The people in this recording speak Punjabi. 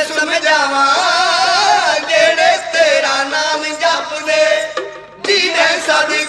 ਤੈਨ ਸਮਝਾਵਾਂ ਜਿਹੜੇ ਤੇਰਾ ਨਾਮ ਜਪਦੇ ਜੀਨੇ ਸਾਡੀ